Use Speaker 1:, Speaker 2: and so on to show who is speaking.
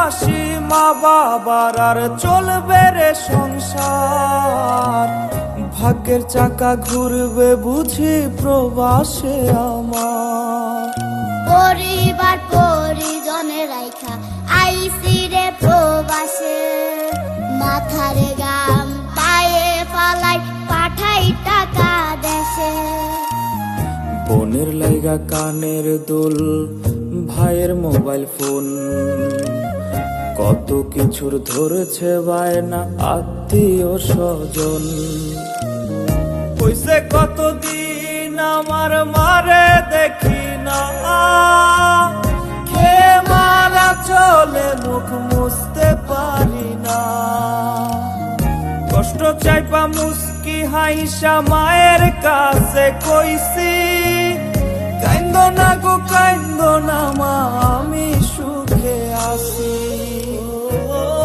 Speaker 1: হাসি মা বাবার আর চলবে রে সংসার। ভাগ্যের চাকা ঘুরবে বুঝি প্রবাসে আমার।
Speaker 2: পরিবার পরিজনে রাইখা আইসি রে প্রবাসে। মাথারে গাম পায়ে ফালাই পাঠাই টাকা দেশে।
Speaker 1: বোনের লাইগা কানের দুল ভাইয়ের মোবাইল ফোন। কত কিছুর ধরেছে বায়না, আত্মীয় স্বজন। কইছে, কতদিন আমার মারে দেখি না। খে মারা চলে মুখ মুছতে পারি না। কষ্ট চাইপা মুস্কি হাইসা মায়ের কাছে কইছি, কাইন্দ না গো, কাইন্দ নামা আমি সুখে আসি